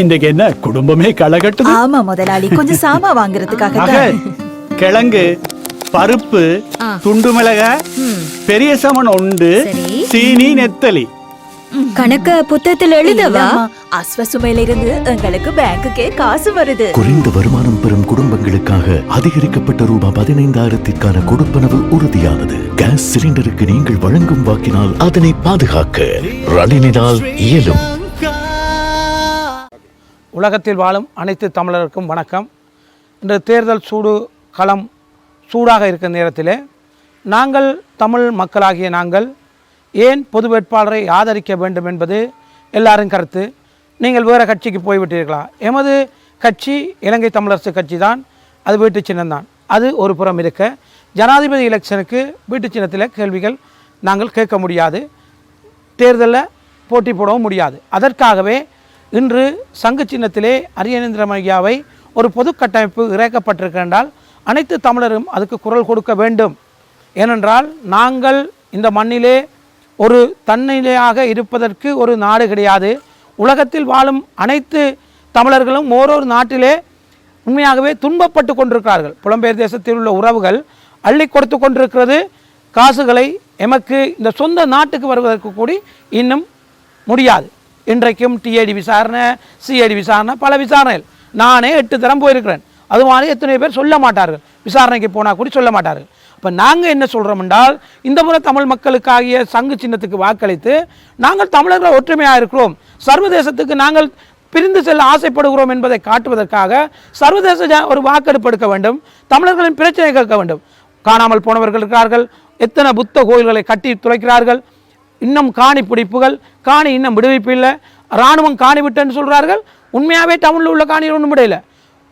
இன்றைக்கு என்ன குடும்பமே களை கட்டுது ஆமா முதலாளி கொஞ்சம் சாமா வாங்குறதுக்காக தான் கிழங்கு பருப்பு. துண்டு மிளகாய் பெரிய சமன் உண்டு. சீனி நெத்தலி. கணக்க புத்தகத்துல எழுதவா? அஸ்வசுமையில இருந்து எங்களுக்கு பேங்குக்கே காசு வருது. குறைந்த வருமானம் பெறும் குடும்பங்களுக்காக அதிகரிக்கப்பட்ட ரூபாய் பதினைந்தாயிரத்திற்கான கொடுப்பனவு உறுதியானது. கேஸ் சிலிண்டருக்கு நீங்கள் வழங்கும் வாக்கினால் அதனை பாதுகாக்க ரணினினால் இயலும். உலகத்தில் வாழும் அனைத்து தமிழருக்கும் வணக்கம். இன்று தேர்தல் சூடு களம் சூடாக இருக்கிற நேரத்தில் நாங்கள் தமிழ் மக்களாகிய நாங்கள் ஏன் பொது வேட்பாளரை ஆதரிக்க வேண்டும் என்பது எல்லாரும் கருத்து. நீங்கள் வேறு கட்சிக்கு போய்விட்டீர்களா? எமது கட்சி இலங்கை தமிழரசு கட்சி தான் அது வீட்டு சின்னம்தான் அது ஒரு புறம் இருக்க ஜனாதிபதி எலெக்ஷனுக்கு வீட்டு சின்னத்தில் கேள்விகள் நாங்கள் கேட்க முடியாது. தேர்தலில் போட்டி போடவும் முடியாது. அதற்காகவே இன்று சங்கு சின்னத்திலே அரியநேந்திரமையாவை ஒரு பொது கட்டமைப்பு இறக்கப்பட்டிருக்கின்றால் அனைத்து தமிழரும் அதுக்கு குரல் கொடுக்க வேண்டும். ஏனென்றால் நாங்கள் இந்த மண்ணிலே ஒரு தன்னிலையாக இருப்பதற்கு ஒரு நாடு கிடையாது. உலகத்தில் வாழும் அனைத்து தமிழர்களும் ஓரொரு நாட்டிலே உண்மையாகவே துன்பப்பட்டு கொண்டிருக்கிறார்கள். புலம்பெயர் தேசத்தில் உள்ள உறவுகள் அள்ளி கொடுத்து கொண்டிருக்கிறது. காசுகளை எமக்கு இந்த சொந்த நாட்டுக்கு வருவதற்கு கூடி இன்னும் முடியாது. இன்றைக்கும் டிஐடி விசாரணை சிஐடி விசாரணை பல விசாரணைகள். நானே எட்டு தரம் போயிருக்கிறேன். அது மாதிரி எத்தனை பேர் சொல்ல மாட்டார்கள். விசாரணைக்கு போனால் கூட சொல்ல மாட்டார்கள். இப்போ நாங்கள் என்ன சொல்கிறோம் என்றால் இந்த முறை தமிழ் மக்களுக்காகிய சங்கு சின்னத்துக்கு வாக்களித்து நாங்கள் தமிழர்கள் ஒற்றுமையாக இருக்கிறோம். சர்வதேசத்துக்கு நாங்கள் பிரிந்து செல்ல ஆசைப்படுகிறோம் என்பதை காட்டுவதற்காக சர்வதேச ஒரு வாக்கெடுப்பு எடுக்க வேண்டும். தமிழர்களின் பிரச்சனை கேட்க வேண்டும். காணாமல் போனவர்கள் இருக்கிறார்கள். எத்தனை புத்த கோயில்களை கட்டி துளைக்கிறார்கள். இன்னும் காணி பிடிப்புகள் காணி இன்னும் விடுவிப்பு இல்லை. இராணுவம் காணி விட்டேன்னு சொல்கிறார்கள் உண்மையாகவே டவுனில் உள்ள காணி ஒன்றும் விடையில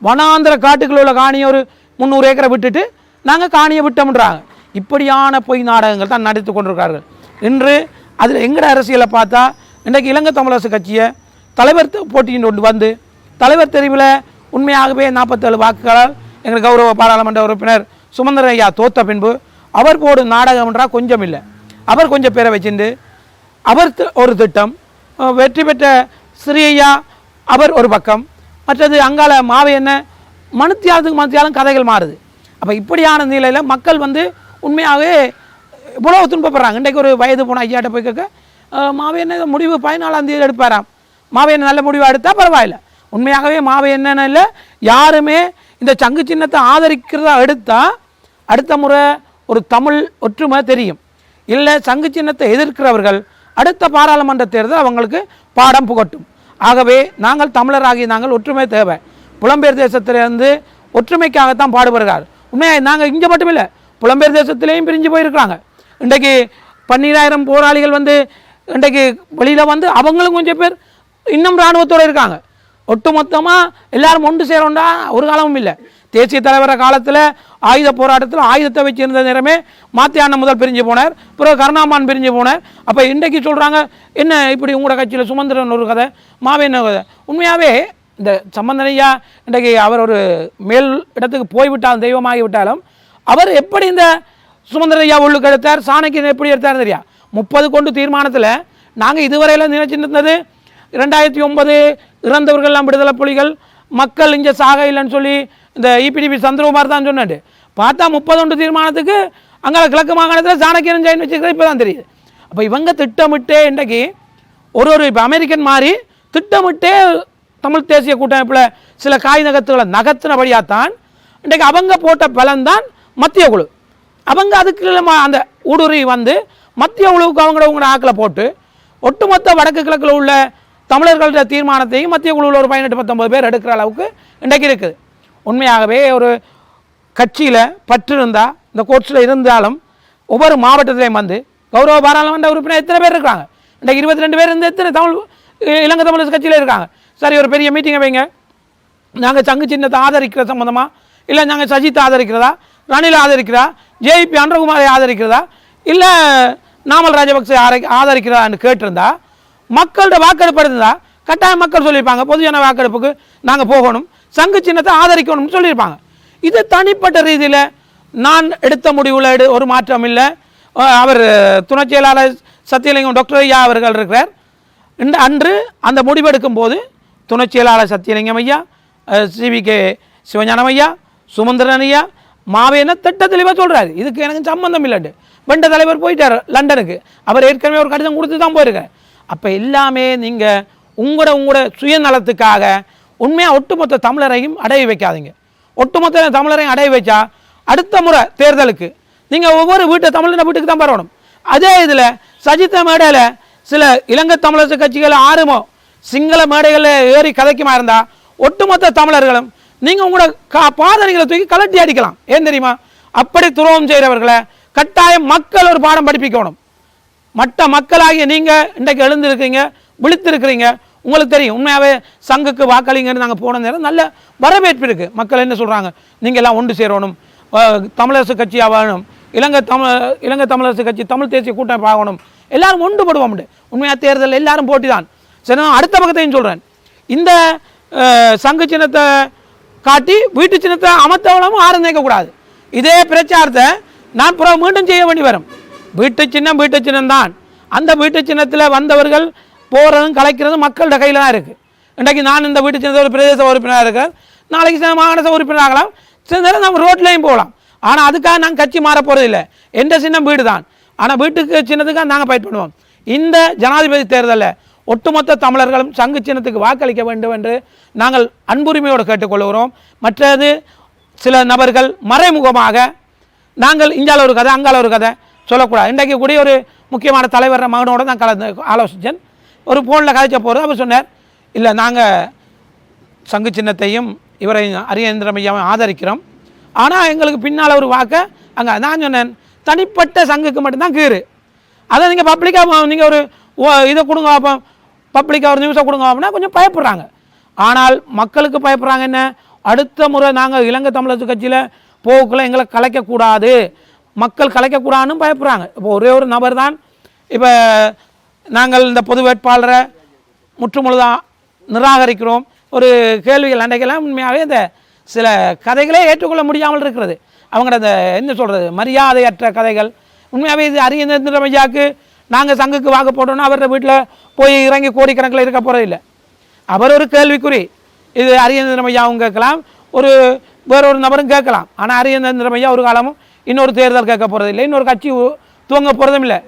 வனாந்திர காட்டுக்குள்ள உள்ள காணி ஒரு முந்நூறு ஏக்கரை விட்டுட்டு நாங்கள் காணியை விட்டோம்ன்றாங்க. இப்படியான பொய் நாடகங்கள் தான் நடித்து கொண்டிருக்கிறார்கள். இன்று அதில் எங்கட அரசியலை பார்த்தா இன்றைக்கு இலங்கை தமிழரசு கட்சியை தலைவர் போட்டியின் கொண்டு வந்து தலைவர் தெரிவில் உண்மையாகவே நாற்பத்தேழு வாக்குகளால் எங்கள் கௌரவ பாராளுமன்ற உறுப்பினர் சுமந்திர ஐயா தோத்த பின்பு அவர் போடும் நாடகம் என்றால் கொஞ்சம் இல்லை. அவர் கொஞ்சம் பேரை வச்சிருந்து அவர் ஒரு திட்டம் வெற்றி பெற்ற ஸ்ரீஐயா அவர் ஒரு பக்கம் மற்றது அங்கால மாவை என்ன மனுத்தியாலத்துக்கு மனுத்தியாலும் கதைகள் மாறுது. அப்போ இப்படியான நிலையில் மக்கள் வந்து உண்மையாகவே இவ்வளோ துன்பப்படுறாங்க. இன்றைக்கு ஒரு வயது போன ஐயாட்ட போய் கேட்க மாவை என்ன முடிவு பதினாலாம் தேதி எடுப்பாராம். மாவை என்ன நல்ல முடிவாக எடுத்தால் பரவாயில்ல. உண்மையாகவே மாவை என்னென்ன இல்லை யாருமே இந்த சங்கு சின்னத்தை ஆதரிக்கிறதா எடுத்தால் அடுத்த முறை ஒரு தமிழ் ஒற்றுமை தெரியும். இல்லை சங்கு சின்னத்தை எதிர்க்கிறவர்கள் அடுத்த பாராளுமன்ற தேர்தல் அவங்களுக்கு பாடம் புகட்டும். ஆகவே நாங்கள் தமிழராகி நாங்கள் ஒற்றுமை தேவை. புலம்பெயர் தேசத்திலிருந்து ஒற்றுமைக்காகத்தான் பாடுபடுகிறார். உண்மையாக நாங்கள் இங்கே மட்டும் இல்லை புலம்பெயர் தேசத்திலேயும் பிரிஞ்சு போயிருக்கிறாங்க. இன்றைக்கு பன்னீராயிரம் போராளிகள் வந்து இன்றைக்கு வெளியில் வந்து அவங்களும் கொஞ்சம் பேர் இன்னும் இராணுவத்தோடு இருக்காங்க. ஒட்டுமொத்தமாக எல்லாரும் ஒன்று சேரோண்டா ஒரு காலமும் இல்லை. தேசிய தலைவர காலத்தில் ஆயுத போராட்டத்தில் ஆயுதத்தை வச்சிருந்த நேரமே மாத்தியானம் முதல் பிரிஞ்சு போனார் பிறகு கருணாமான் பிரிஞ்சு போனார். அப்போ இன்றைக்கு சொல்கிறாங்க என்ன இப்படி உங்களோட கட்சியில் சுமந்திரன் ஒரு கதை மாவேன கதை. உண்மையாகவே இந்த சம்பந்தனையா இன்றைக்கு அவர் ஒரு மேல் இடத்துக்கு போய்விட்டால் தெய்வமாகி விட்டாலும் அவர் எப்படி இந்த சுமந்திரையா உள்ளுக்கு எடுத்தார் சாணக்கியன் எப்படி எடுத்தார் தெரியா? முப்பது கொண்டு தீர்மானத்தில் நாங்கள் இதுவரையில் நினைச்சிட்டு இருந்தது ரெண்டாயிரத்தி ஒன்பது இறந்தவர்கள்லாம் விடுதலை புலிகள் மக்கள் இங்கே சாக இல்லைன்னு சொல்லி இந்த இபிடிபி சந்திரகுமார் தான் சொன்னாரு. பார்த்தா முப்பதொன்று தீர்மானத்துக்கு அங்கே கிழக்கு மாகாணத்தில் சாணக்கியன் ஜெயின் வச்சுக்கிறது இப்போ தான் தெரியுது. அப்போ இவங்க திட்டமிட்டே இன்றைக்கு ஒரு ஒரு இப்போ அமெரிக்கன் மாதிரி திட்டமிட்டே தமிழ் தேசிய கூட்டமைப்பில் சில காய் நகர்த்துகளை நகர்த்தினபடியாக தான் இன்றைக்கு அவங்க போட்ட பலன் தான் மத்திய குழு. அவங்க அதுக்கு அந்த ஊடுருவி வந்து மத்திய குழுவுக்கு அவங்கள உங்களோட ஆக்கில் போட்டு ஒட்டுமொத்த வடக்கு கிழக்கில் உள்ள தமிழர்களோட தீர்மானத்தையும் மத்திய குழுவில் ஒரு பதினெட்டு பத்தொம்பது பேர் எடுக்கிற அளவுக்கு இன்றைக்கு இருக்குது. உண்மையாகவே ஒரு கட்சியில் பற்று இருந்தால் இந்த கோர்ட்ஸில் இருந்தாலும் ஒவ்வொரு மாவட்டத்திலையும் வந்து கௌரவ பாராளுமன்ற உறுப்பினர் எத்தனை பேர் இருக்காங்க? இன்றைக்கு இருபத்தி ரெண்டு பேர் இருந்து எத்தனை தமிழ் இ- இலங்கை தமிழர் கட்சியில் இருக்காங்க? சரி ஒரு பெரிய மீட்டிங்கை வைங்க. நாங்கள் சங்கு சின்னத்தை ஆதரிக்கிற சம்மந்தமாக இல்லை நாங்கள் சஜித்தை ஆதரிக்கிறதா? ரணில் ஆதரிக்கிறதா? ஜேபி அன்றகுமாரை ஆதரிக்கிறதா? இல்லை நாமல் ராஜபக்சே ஆதரிக்கிறதான்னு கேட்டிருந்தா மக்களோட வாக்கெடுப்பு இருந்தால் கட்டாய மக்கள் சொல்லியிருப்பாங்க. பொதுஜன வாக்கெடுப்புக்கு நாங்கள் போகணும். சங்கு சின்னத்தை ஆதரிக்கணும்னு சொல்லியிருப்பாங்க. இது தனிப்பட்ட ரீதியில் நான் எடுத்த முடிவில் எடு ஒரு மாற்றம் இல்லை. அவர் துணைச் செயலாளர் சத்தியலிங்கம் டாக்டர் ஐயா அவர்கள் இருக்கிறார். இந்த அன்று அந்த முடிவெடுக்கும் போது துணைச் செயலாளர் சத்தியலிங்கம் ஐயா சிவி கே சிவஞானம் ஐயா சுமந்திரன் ஐயா மாவேன திட்ட தெளிவாக சொல்கிறாரு இதுக்கு எனக்கு சம்மந்தம் இல்லைட்டு வெண்ட தலைவர் போயிட்டார் லண்டனுக்கு. அவர் ஏற்கனவே ஒரு கடிதம் கொடுத்து தான் போயிருக்கார். அப்போ எல்லாமே நீங்கள் உங்களோட உங்களோட சுயநலத்துக்காக உண்மையாக ஒட்டுமொத்த தமிழரையும் அடைய வைக்காதீங்க. ஒட்டுமொத்த தமிழரையும் அடைய வச்சா அடுத்த முறை தேர்தலுக்கு நீங்கள் ஒவ்வொரு வீட்டை தமிழின வீட்டுக்கு தான் வரணும் அதே இதில் சஜித்த மேடையில் சில இலங்கை தமிழரசு கட்சிகள் ஆறுமோ சிங்கள மேடைகளில் ஏறி கதைக்குமா இருந்தால் ஒட்டுமொத்த தமிழர்களும் நீங்கள் உங்களோட கா பாதனைகளை தூக்கி கலட்டி அடிக்கலாம். ஏன் தெரியுமா? அப்படி துரோகம் செய்கிறவர்களை கட்டாயம் மக்கள் ஒரு பாடம் படிப்பிக்கணும். மற்ற மக்களாகிய நீங்கள் இன்றைக்கு எழுந்திருக்கிறீங்க விழித்திருக்கிறீங்க உங்களுக்கு தெரியும். உண்மையாகவே சங்குக்கு வாக்களிங்கன்னு நாங்கள் போன நேரம் நல்ல வரவேற்பு இருக்குது மக்கள் என்ன சொல்கிறாங்க நீங்கள் எல்லாம் ஒன்று சேரணும். தமிழரசு கட்சியாக ஆகணும். இலங்கை தமிழ் இலங்கை தமிழரசு கட்சி தமிழ் தேசிய கூட்டமைப்பு ஆகணும். எல்லாரும் ஒன்றுபடுவோம் உண்மையாக தேர்தல் எல்லாரும் போட்டி தான் சரி நான் அடுத்த பக்கத்தையும் சொல்கிறேன் இந்த சங்கு சின்னத்தை காட்டி வீட்டு சின்னத்தை அமர்த்தவளமும் ஆரம்பிக்கக்கூடாது இதே பிரச்சாரத்தை நான் புறம் மீண்டும் செய்ய வேண்டி வரும். வீட்டு சின்னம் வீட்டு சின்னம் தான் அந்த வீட்டு சின்னத்தில் வந்தவர்கள் போகிறதும் கலைக்கிறதும் மக்களோட கையில் தான் இருக்குது இன்றைக்கு நான் இந்த வீட்டு சின்னத்தில் ஒரு பிரதேச உறுப்பினராக இருக்கேன். நாளைக்கு சில மாகாண சபை உறுப்பினர் ஆகலாம் சில நேரம் நம்ம ரோட்லேயும் போகலாம். ஆனால் அதுக்காக நாங்கள் கட்சி மாற போகிறது இல்லை. எந்த சின்னம் வீடு தான் ஆனால் வீட்டுக்கு சின்னத்துக்காக நாங்கள் ஃபைட் பண்ணுவோம். இந்த ஜனாதிபதி தேர்தலில் ஒட்டுமொத்த தமிழர்களும் சங்கு சின்னத்துக்கு வாக்களிக்க வேண்டும் என்று நாங்கள் அன்புரிமையோடு கேட்டுக்கொள்கிறோம். மற்றது சில நபர்கள் மறைமுகமாக நாங்கள் இங்கால ஒரு கதை அங்கால ஒரு கதை சொல்லக்கூடாது. இன்றைக்கு கூடிய ஒரு முக்கியமான தலைவர் மகனோட நான் கலந்து ஆலோசித்தேன் ஒரு ஃபோனில் கதைச்ச போகிறது அவர் சொன்னார். இல்லை நாங்கள் சங்கு சின்னத்தையும் இவரை அரியந்திரமையாவும் ஆதரிக்கிறோம். ஆனால் எங்களுக்கு பின்னால் ஒரு வாக்க அங்கே நான் சொன்னேன். தனிப்பட்ட சங்குக்கு மட்டும்தான் கீறு. அதை நீங்கள் பப்ளிக்காக நீங்கள் ஒரு ஓ- இதை கொடுங்க அப்போ பப்ளிக்காக ஒரு நியூஸை கொடுங்க அப்படின்னா கொஞ்சம் பயப்படுறாங்க. ஆனால் மக்களுக்கு பயப்படுறாங்க என்ன? அடுத்த முறை நாங்கள் இலங்கை தமிழர் கட்சியில் போக்குள்ள எங்களை கலைக்கக்கூடாது. மக்கள் கலைக்கக்கூடாதுன்னு பயப்படுறாங்க இப்போ ஒரே ஒரு நபர் தான் இப்போ நாங்கள் இந்த பொது வேட்பாளரை முற்றுமுழுதாக நிராகரிக்கிறோம். ஒரு கேள்விகள் அன்றைக்கெல்லாம் உண்மையாகவே இந்த சில கதைகளே ஏற்றுக்கொள்ள முடியாமல் இருக்கிறது. அவங்களோட அந்த என்ன சொல்கிறது மரியாதையற்ற கதைகள். உண்மையாகவே இது அரியந்திர ஐயாவுக்கு நாங்கள் சங்குக்கு வாக்கு போட்டோன்னா அவரோட வீட்டில் போய் இறங்கி கோடிக்கணக்கில் இருக்க போகிறது இல்லை. அவர் ஒரு கேள்விக்குறி. இது அரியந்திரம் ஐயாவும் கேட்கலாம் ஒரு வேறொரு நபரும் கேட்கலாம். ஆனால் அரியந்திரம் ஐயா ஒரு காலமும் இன்னொரு தேர்தல் கேட்க போகிறதில்லை இன்னொரு கட்சி உ- துவங்க போகிறதும் இல்லை.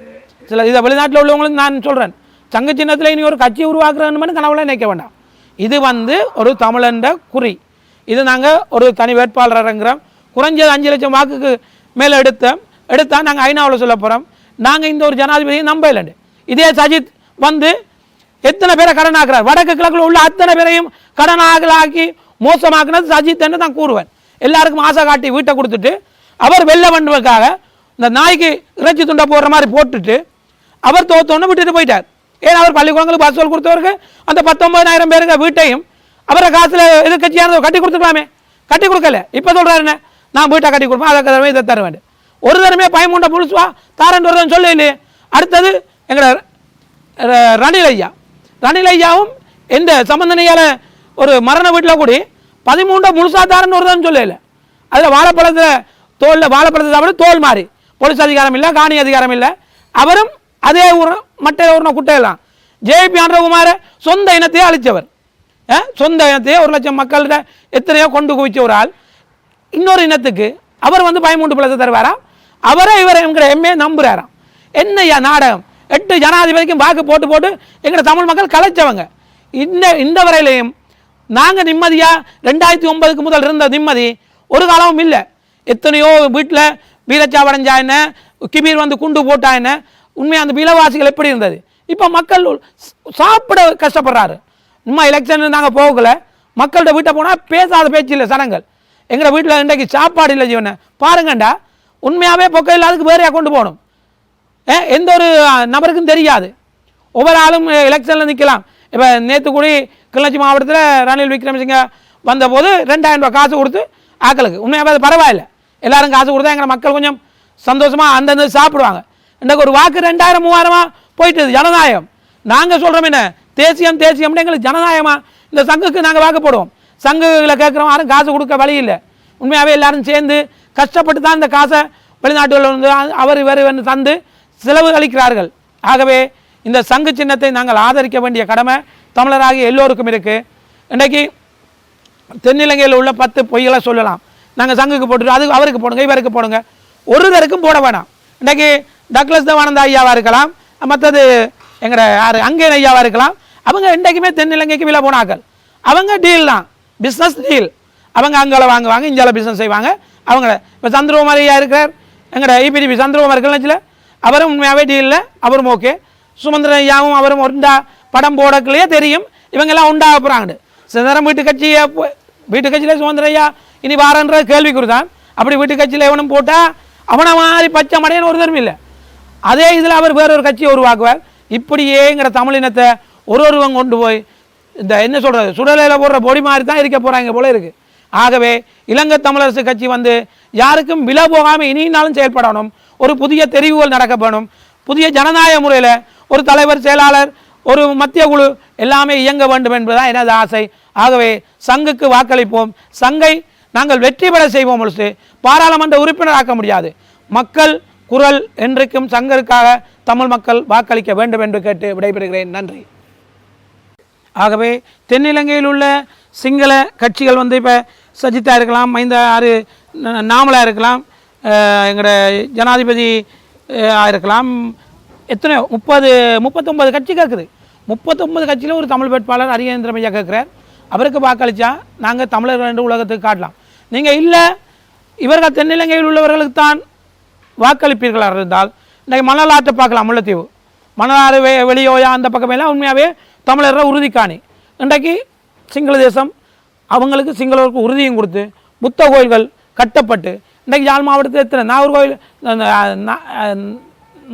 சில இதை வெளிநாட்டில் உள்ளவங்களும் நான் சொல்கிறேன் சங்க சின்னத்தில் இனி ஒரு கட்சி உருவாக்குறேன்னு கனவுல நினைக்க வேண்டாம். இது வந்து ஒரு தமிழண்ட குறி. இது நாங்கள் ஒரு தனி வேட்பாளர் இறங்குறோம் குறைஞ்சது அஞ்சு லட்சம் வாக்குக்கு மேலே எடுத்தோம். எடுத்தால் நாங்கள் ஐநாவில் சொல்ல போகிறோம் நாங்கள் இந்த ஒரு ஜனாதிபதியை நம்ப இல்லைண்டு. இதே சஜித் வந்து எத்தனை பேரை கடனாக்குறார்? வடக்கு கிழக்கில் உள்ள அத்தனை பேரையும் கடனாகலாக்கி மோசமாக்குனது சஜித் என்று நான் கூறுவேன். எல்லாருக்கும் ஆசை காட்டி வீட்டை கொடுத்துட்டு அவர் வெளில பண்ணுவதற்காக இந்த நாய்க்கு இறைச்சி துண்டை போடுற மாதிரி போட்டுட்டு அவர் தோத்தோன்னு விட்டுட்டு போயிட்டார். ஏன்னா அவர் பள்ளிக்கூடங்களுக்கு பஸ் கொடுத்தவருக்கு அந்த பத்தொன்பதாயிரம் பேருக்கு வீட்டையும் அவரை காசில் எதிர்கட்சியானது கட்டி கொடுத்துக்கலாமே கட்டி கொடுக்கல. இப்போ சொல்கிறாரு என்ன? நான் வீட்டை கட்டி கொடுப்பேன் அதை தருவேன் இதை தருவேன் ஒரு தரமே பயமுண்ட முழுசுவா தாரன் வருதுன்னு சொல்ல இல்லையே. அடுத்தது எங்களோட ரணில் ஐயா. ரணில் ஐயாவும் எந்த சம்பந்தனையால் ஒரு மரண வீட்டில் கூடி பதிமூண்டை முழுசா தாரன்னு வருதுன்னு சொல்லல. அதில் வாழைப்பழத்தில் தோலில் வாழைப்பழத்தை சாப்பிட்டு தோல் மாறி. போலீஸ் அதிகாரம் இல்லை காணி அதிகாரம் இல்லை. அவரும் அதே ஊர் மற்ற ஊர்ன குட்டையெல்லாம். ஜேபி ஆண்டகுமார சொந்த இனத்தையே அழித்தவர் சொந்த இனத்தையே ஒரு லட்சம் மக்கள்கிட்ட எத்தனையோ கொண்டு குவிச்ச ஒரு ஆள். இன்னொரு இனத்துக்கு அவர் வந்து பயமூண்டு பிளத்தை தருவாராம் அவரே இவரை எங்களை எம்ஏ நம்புகிறாராம் என்னய்யா நாடகம்? எட்டு ஜனாதிபதிக்கும் வாக்கு போட்டு போட்டு எங்களை தமிழ் மக்கள் கலைச்சவங்க. இந்த இந்த வரையிலையும் நாங்கள் நிம்மதியாக ரெண்டாயிரத்தி ஒன்பதுக்கு முதல் இருந்த நிம்மதி ஒரு காலமும் இல்லை. எத்தனையோ வீட்டில் வீரச்சாவடைஞ்சா என்ன? கிபீர் வந்து குண்டு போட்டா என்ன? உண்மையாக அந்த பீலவாசிகள் எப்படி இருந்தது? இப்போ மக்கள் சாப்பிட கஷ்டப்படுறாரு. சும்மா எலெக்ஷன் நாங்கள் போகல. மக்கள்கிட்ட வீட்டை போனால் பேசாத பேச்சு இல்லை சடங்கள் எங்களை வீட்டில் இன்றைக்கு சாப்பாடு இல்லை ஜீவனை. பாருங்கண்டா உண்மையாகவே பொக்கையில் இல்லாததுக்கு வேறையாக கொண்டு போகணும். ஏ எந்த ஒரு நபருக்கும் தெரியாது. ஒவ்வொரு ஆளும் எலெக்ஷனில் நிற்கலாம் இப்போ நேற்று கூடி கிளர்ச்சி மாவட்டத்தில் ரணில் விக்ரமசிங்க வந்தபோது ரெண்டாயிரம் ரூபாய் காசு கொடுத்து ஆக்களுக்கு. உண்மையாகவே அது பரவாயில்ல. எல்லாரும் காசு கொடுத்தா எங்களை மக்கள் கொஞ்சம் சந்தோஷமாக அந்தந்த சாப்பிடுவாங்க. இன்றைக்கு ஒரு வாக்கு ரெண்டாயிரம் மூவாயிரமாக போயிட்டு ஜனநாயகம். நாங்கள் சொல்கிறோம் என்ன? தேசியம் தேசியம்னு எங்களுக்கு ஜனநாயகமாக இந்த சங்குக்கு நாங்கள் வாக்கு போடுவோம். சங்குகளை கேட்குறோம் யாரும் காசு கொடுக்க வழி இல்லை. உண்மையாகவே எல்லாரும் சேர்ந்து கஷ்டப்பட்டு தான் இந்த காசை வெளிநாட்டுகளில் வந்து அவர் இவர் வந்து தந்து செலவு அளிக்கிறார்கள். ஆகவே இந்த சங்கு சின்னத்தை நாங்கள் ஆதரிக்க வேண்டிய கடமை தமிழராகிய எல்லோருக்கும் இருக்குது இன்றைக்கு தென்னிலங்கையில் உள்ள பத்து பொய்களை சொல்லலாம். நாங்கள் சங்குக்கு போட்டுட்டு அது அவருக்கு போடுங்க இவருக்கு போடுங்க. ஒருவருக்கும் போட வேணாம். இன்றைக்கி டக்ளஸ் தேவானந்த ஐயாவாக இருக்கலாம் மற்றது எங்களோட யார் அங்கே ஐயாவாக இருக்கலாம். அவங்க இன்றைக்குமே தென்னிலங்கைக்கு விலை போனாக்கள் அவங்க டீல் தான் பிஸ்னஸ் டீல் அவங்க அங்கே வாங்குவாங்க இந்தியாவில் பிஸ்னஸ் செய்வாங்க. அவங்கள இப்போ சந்திரகுமார் ஐயா இருக்கிறார் எங்களோட ஐபிடிபி சந்திரகுமார் கிளச்சில் அவரும் உண்மையாகவே டீலில் அவரும் ஓகே சுமந்திரன் ஐயாவும் அவரும் உண்டா படம் போடக்குள்ளேயே தெரியும் இவங்கெல்லாம் உண்டாக போகிறாங்க சில நேரம் வீட்டு கட்சியை போ- வீட்டு கட்சியில் சுதந்திர ஐயா இனி வாரன்ற கேள்விக்குறி தான் அப்படி வீட்டு கட்சியில் எவனும் போட்டால் அவனை மாதிரி பச்சை மடையன்னு ஒரு தர்மம் இல்லை. அதே இதில் அவர் வேறொரு கட்சியை உருவாக்குவார். இப்படியேங்கிற தமிழினத்தை ஒரு ஒருவன் கொண்டு போய் இந்த என்ன சொல்கிறது சுடலையில் போடுற பொடி மாதிரி தான் இருக்க போகிறாங்க போல இருக்குது ஆகவே இலங்கை தமிழரசு கட்சி வந்து யாருக்கும் வில போகாமல் இனினாலும் செயல்படணும். ஒரு புதிய தெரிவுகள் நடக்கப்படணும் புதிய ஜனநாயக முறையில் ஒரு தலைவர் செயலாளர் ஒரு மத்திய குழு எல்லாமே இயங்க வேண்டும் என்பதுதான் எனது ஆசை. ஆகவே சங்குக்கு வாக்களிப்போம். சங்கை நாங்கள் வெற்றி பெற செய்வோம் பொழுது பாராளுமன்ற உறுப்பினராக்க முடியாது. மக்கள் குரல் என்றைக்கும் சங்கருக்காக தமிழ் மக்கள் வாக்களிக்க வேண்டும் என்று கேட்டு விடைபெறுகிறேன். நன்றி. ஆகவே தென்னிலங்கையில் உள்ள சிங்கள கட்சிகள் வந்து இப்போ சஜித்தா இருக்கலாம் மைந்த ஆறு நாமலா இருக்கலாம் எங்களோட ஜனாதிபதி இருக்கலாம். எத்தனை முப்பது முப்பத்தொம்பது கட்சி கேட்குது முப்பத்தொம்பது கட்சியில் ஒரு தமிழ் வேட்பாளர் அரியேந்திரம் ஐயா கேட்குறார் அவருக்கு வாக்களித்தா நாங்கள் தமிழர்கள் என்று உலகத்துக்கு காட்டலாம். நீங்கள் இல்லை இவர்கள் தென்னிலங்கையில் உள்ளவர்களுக்கு தான் வாக்களிப்பீர்களாக இருந்தால் இன்றைக்கு மணலாற்றை பார்க்கலாம் முல்லைத்தீவு. மணலாறு வெ வெளியோயா அந்த பக்கமெல்லாம் உண்மையாகவே தமிழர உறுதிக்காணி. இன்றைக்கு சிங்கள தேசம் அவங்களுக்கு சிங்களவருக்கு உறுதியும் கொடுத்து புத்த கோயில்கள் கட்டப்பட்டு இன்றைக்கு யாழ் மாவட்டத்தில் எத்தனை நாகர்கோயில் அந்த,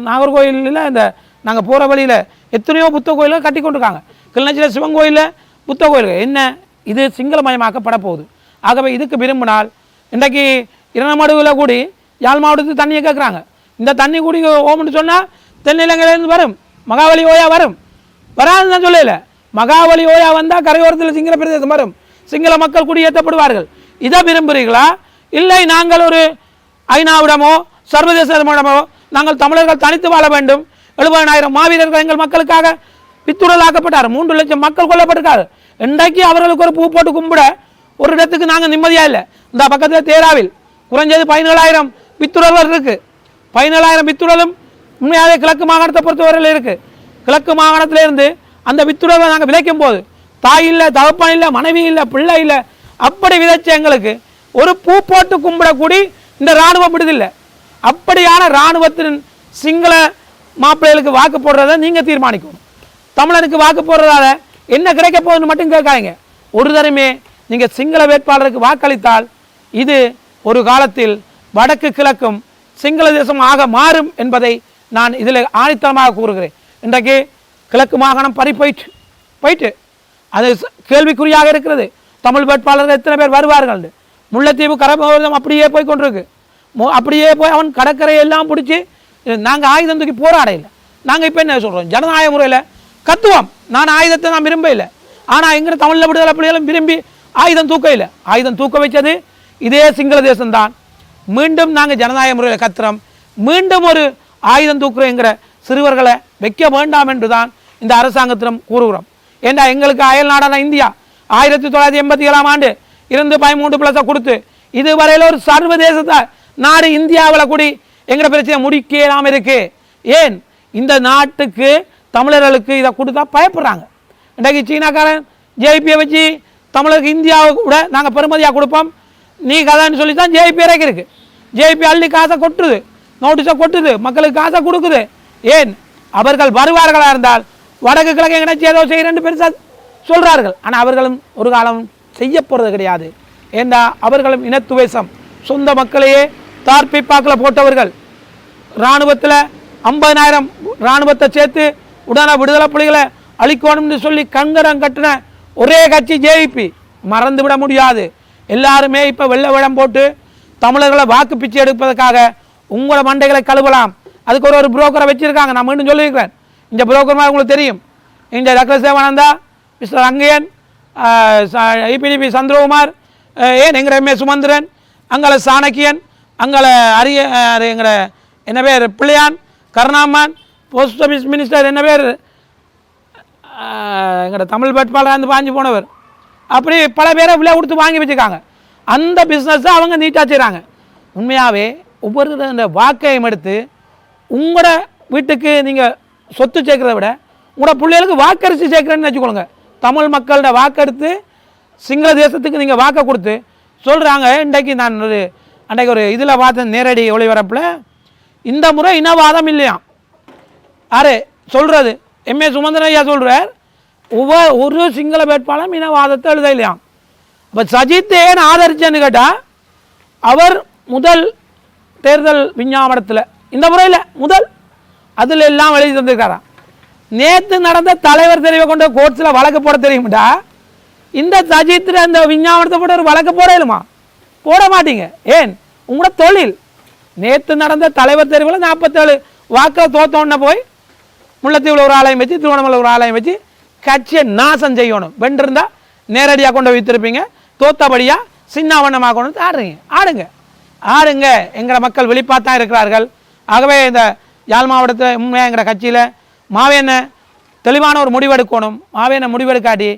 நாகர்கோயிலில் இந்த நாங்கள் போகிற வழியில் எத்தனையோ புத்த கோயில்கள் கட்டி கொண்டிருக்காங்க கிளிநொச்சியில் சிவன் கோயிலில் புத்த கோயில்கள். என்ன? இது சிங்களமயமாக்கப்பட போகுது. ஆகவே இதுக்கு விரும்பினால் இன்றைக்கு இரணமடுவில் கூடி யாழ் மாவட்டத்துக்கு தண்ணியை கேட்குறாங்க. இந்த தண்ணி கூடி ஓம்னு சொன்னால் தென்னிலங்கையிலேருந்து வரும் மகாவலி ஓயா வரும். வராதுன்னு தான் சொல்லல. மகாவலி ஓயா வந்தால் கரையோரத்தில் சிங்கள பிரதேசம் வரும். சிங்கள மக்கள் குடியேற்றப்படுவார்கள். இதை விரும்புகிறீர்களா இல்லை நாங்கள் ஒரு ஐநாவிடமோ சர்வதேசமோ நாங்கள் தமிழர்கள் தனித்து வாழ வேண்டும். எழுபதாயிரம் மாவீரர்கள் எங்கள் மக்களுக்காக பித்துடலாக்கப்பட்டார் மூன்று லட்சம் மக்கள் கொல்லப்பட்டிருக்காரு. இன்றைக்கு அவர்களுக்கு ஒரு பூ போட்டு கும்பிட ஒரு இடத்துக்கு நாங்கள் நிம்மதியாக இல்லை. இந்த பக்கத்தில் தேராவில் குறைஞ்சது பதினேழாயிரம் பித்துடர்கள் இருக்குது பதினேழாயிரம் பித்துடலும் உண்மையாகவே கிழக்கு மாகாணத்தை பொறுத்தவரையில் இருக்குது கிழக்கு மாகாணத்திலேருந்து அந்த வித்துடலை நாங்கள் விதைக்கும் போது தாய் இல்லை தகப்பன் இல்லை மனைவி இல்லை பிள்ளை இல்லை அப்படி விதைச்ச எங்களுக்கு ஒரு பூ போட்டு கும்பிடக்கூடி இந்த இராணுவம் விடுதில்லை. அப்படியான இராணுவத்தின் சிங்கள மாப்பிள்ளைகளுக்கு வாக்கு போடுறத நீங்கள் தீர்மானிக்கணும். தமிழனுக்கு வாக்கு போடுறதால என்ன கிடைக்க போகுதுன்னு மட்டும் கேட்காதீங்க. ஒரு தரமே நீங்கள் சிங்கள வேட்பாளருக்கு வாக்களித்தால் இது ஒரு காலத்தில் வடக்கு கிழக்கும் சிங்கள தேசம் ஆக மாறும் என்பதை நான் இதில் ஆணித்தனமாக கூறுகிறேன். இன்றைக்கு கிழக்கு மாகாணம் பறி போயிட்டு போயிட்டு. அது கேள்விக்குறியாக இருக்கிறது. தமிழ் வேட்பாளர்கள் எத்தனை பேர் வருவார்கள்? முல்லைத்தீவு கரபோதம் அப்படியே போய் கொண்டிருக்கு. மு- அப்படியே போய் அவன் கடற்கரையெல்லாம் பிடிச்சி நாங்கள் ஆயுதம் தூக்கி போராடையில் நாங்கள் இப்போ என்ன சொல்கிறோம் ஜனநாயக முறையில் கத்துவோம். நான் ஆயுதத்தை நான் விரும்ப இல்லை. ஆனால் எங்கிற தமிழில் விடுதலை பிள்ளைகளும் விரும்பி ஆயுதம் தூக்க இல்லை. ஆயுதம் தூக்க வச்சது இதே சிங்கள தேசம்தான். மீண்டும் நாங்கள் ஜனநாயக முறையில் கத்துறோம். மீண்டும் ஒரு ஆயுதம் தூக்குறோங்கிற சிறுவர்களை வைக்க வேண்டாம் என்று தான் இந்த அரசாங்கத்திடம் கூறுகிறோம். ஏண்டா எங்களுக்கு அயல் நாடான இந்தியா ஆயிரத்தி தொள்ளாயிரத்தி எண்பத்தி ஏழாம் ஆண்டு இருந்து பதிமூன்று பிளஸை கொடுத்து இதுவரையில் ஒரு சர்வதேச நாடு இந்தியாவில் கூடி எங்கட பிரச்சனை முடிக்கலாம் இருக்கு. ஏன்? இந்த நாட்டுக்கு தமிழர்களுக்கு இதை கொடுத்தா பயப்படுறாங்க. இன்றைக்கு சீனாக்காரன் ஜேபியை வச்சு தமிழருக்கு இந்தியாவை கூட நாங்கள் பெருமதியாக கொடுப்போம். நீ கதைன்னு சொல்லி தான் ஜேபி இறக்கிருக்கு ஜேபி அள்ளி காசை கொட்டுது. நோட்டீஸை கொட்டுது. மக்களுக்கு காசை கொடுக்குது. ஏன்? அவர்கள் வருவார்களாக இருந்தால் வடக்கு கிழக்கு எங்கனாச்சும் ஏதோ செய்கிறேன்னு பெருசாக சொல்கிறார்கள் ஆனால் அவர்களும் ஒரு காலம் செய்ய போகிறது கிடையாது. ஏண்டா? அவர்களும் இனத்துவேசம். சொந்த மக்களையே தார்பிப்பாக்கில் போட்டவர்கள். இராணுவத்தில் ஐம்பதனாயிரம் இராணுவத்தை சேர்த்து உடனே விடுதலை புலிகளை அழிக்கணும்னு சொல்லி கங்கரம் கட்டின ஒரே கட்சி ஜேபி மறந்து விட முடியாது. எல்லாருமே இப்போ வெள்ளை விடம் போட்டு தமிழர்களை வாக்கு பிச்சை எடுப்பதற்காக உங்களோட மண்டைகளை கழுவலாம். அதுக்கு ஒரு ஒரு புரோக்கரை வச்சுருக்காங்க. நான் மீண்டும் சொல்லியிருக்கிறேன். இந்த புரோக்கர் மாதிரி உங்களுக்கு தெரியும். இந்த டாக்டர் சேவானந்தா மிஸ்டர் அங்கையன் ஐபிடிபி சந்திரகுமார் ஏன் எங்கள் எம்ஏ சுமந்திரன் அங்கே சாணக்கியன் அங்கே அரிய எங்கிற என்ன பேர் Pillaiyan Karunaman post office minister என்ன பேர் எங்களோட தமிழ் வேட்பாளராக இருந்து பாஞ்சு போனவர். அப்படி பல பேரை விலை கொடுத்து வாங்கி வச்சுருக்காங்க. அந்த பிஸ்னஸ் தான் அவங்க நீட்டாக செய்கிறாங்க உண்மையாகவே ஒவ்வொரு இந்த வாக்கையும் எடுத்து உங்களோட வீட்டுக்கு நீங்கள் சொத்து சேர்க்கிறத விட உங்களோட பிள்ளைகளுக்கு வாக்கரிசி சேர்க்குறேன்னு வச்சுக்கொள்ளுங்க தமிழ் மக்களோட வாக்கெடுத்து சிங்கள தேசத்துக்கு நீங்கள் வாக்கை கொடுத்து சொல்கிறாங்க இன்றைக்கு நான் ஒரு அன்றைக்கு ஒரு இதில் பார்த்தேன் நேரடி ஒளிபரப்பில். இந்த முறை இனவாதம் இல்லையாம். யாரு சொல்கிறது எம்ஏ சுமந்திரன் ஐயா சொல்கிறார் ஒவ்வொரு ஒரு சிங்கள வேட்பாளரும் இனவாதத்தை எழுத இல்லையாம் இப்போ சஜித் ஏன் ஆதரிச்சேன்னு கேட்டால் அவர் முதல் தேர்தல் விஞ்ஞாபனத்தில் இந்த முறையில் முதல் அதில் எல்லாம் எழுதி தந்திருக்காராம். நேற்று நடந்த தலைவர் தெரிவை கொண்ட கோர்ட்ஸில் வழக்கு போட தெரியுமாடா இந்த சஜித்தில் அந்த விஞ்ஞாபனத்தை போட்டு ஒரு வழக்கு போடலுமா போட மாட்டீங்க. ஏன்? உங்களோட தொழில். நேற்று நடந்த தலைவர் தெரிவில் நாற்பத்தேழு வாக்கை தோத்தோன்ன போய் முல்லைத்தீவில் ஒரு ஆலயம் வச்சு திருவண்ணாமலை ஒரு ஆலயம் வச்சு கட்சியை நாசம் செய்யணும். வென்றிருந்தா நேரடியாக கொண்டு வைத்திருப்பீங்க. தோத்தபடியாக சின்னாவண்ணமாக கொண்டு ஆடுறீங்க. ஆடுங்க. ஆடுங்க. எங்களை மக்கள் வெளிப்பாக தான் இருக்கிறார்கள். ஆகவே இந்த யாழ் மாவட்டத்தில் உண்மையாக எங்கள் கட்சியில் மாவேனை தெளிவான ஒரு முடிவெடுக்கணும். மாவேனை முடிவெடுக்காட்டி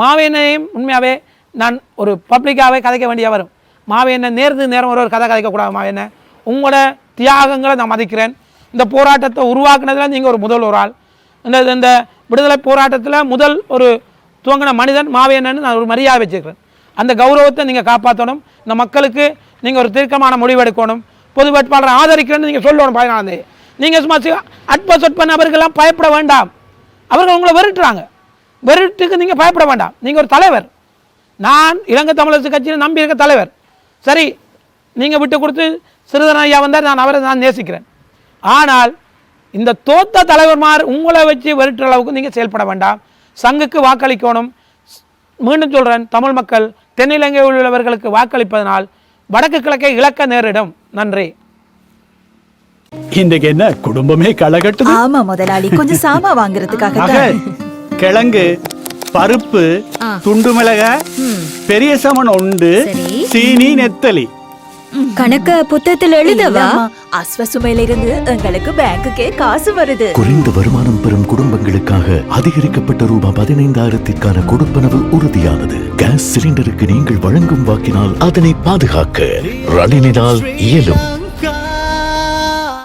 மாவேனையும் உண்மையாகவே நான் ஒரு பப்ளிக்காகவே கதைக்க வேண்டிய வரும் மாவேனை நேர்ந்து நேரம் ஒரு ஒரு கதை கதைக்கக்கூடாது மாவேனை. உங்களோட தியாகங்களை நான் மதிக்கிறேன். இந்த போராட்டத்தை உருவாக்குனதில் நீங்கள் ஒரு முதல் ஒரு ஆள். இந்த இந்த விடுதலை போராட்டத்தில் முதல் ஒரு துவங்கின மனிதன் மாவேனன்னு நான் ஒரு மரியாதை வச்சுருக்கிறேன் அந்த கௌரவத்தை நீங்கள் காப்பாற்றணும் இந்த மக்களுக்கு நீங்கள் ஒரு தீர்க்கமான முடிவெடுக்கணும் பொது வேட்பாளரை ஆதரிக்கிறேன்னு நீங்கள் சொல்லணும் பதினாலாம் தேதி. நீங்கள் சும்மா சி- அற்ப சொற்ப நபர்கள்லாம் பயப்பட வேண்டாம். அவர்கள் உங்களை வெறுட்டுறாங்க. வெறுட்டுக்கு நீங்கள் பயப்பட வேண்டாம். நீங்கள் ஒரு தலைவர். நான் இலங்கை தமிழரசு கட்சியில் நம்பியிருக்க தலைவர். சரி நீங்கள் விட்டு கொடுத்து சிறுதரன் வந்தார் நான் அவரை நான் நேசிக்கிறேன். ஆனால் இந்த தோத்த தலைவர்மார் உங்களை வச்சு வெறுட்டுற அளவுக்கு நீங்கள் செயல்பட வேண்டாம். சங்குக்கு வாக்களிக்கணும். மீண்டும் சொல்கிறேன் தமிழ் மக்கள் தென்னிலங்கை உள்ளவர்களுக்கு வாக்களிப்பதனால் வடக்கு கிழக்கை இழக்க நேரிடும். நன்றி. இன்றைக்கு என்ன குடும்பமே களை கட்டுது? ஆமா முதலாளி. கொஞ்சம் சாமா வாங்குறதுக்காக. கிழங்கு பருப்பு துண்டு மிளகாய் பெரிய சமன் உண்டு. சீனி நெத்தலி. கணக்க புத்தகத்துல எழுதவா? இல்லம்மா, அஸ்வ சுமையில இருந்து எங்களுக்கு பேங்குக்கே காசு வருது. குறைந்த வருமானம் பெறும் குடும்பங்களுக்காக அதிகரிக்கப்பட்ட ரூபாய் பதினைந்தாயிரத்திற்கான கொடுப்பனவு உறுதியானது. கேஸ் சிலிண்டருக்கு நீங்கள் வழங்கும் வாக்கினால் அதனை பாதுகாக்க ரணினினால் இயலும்.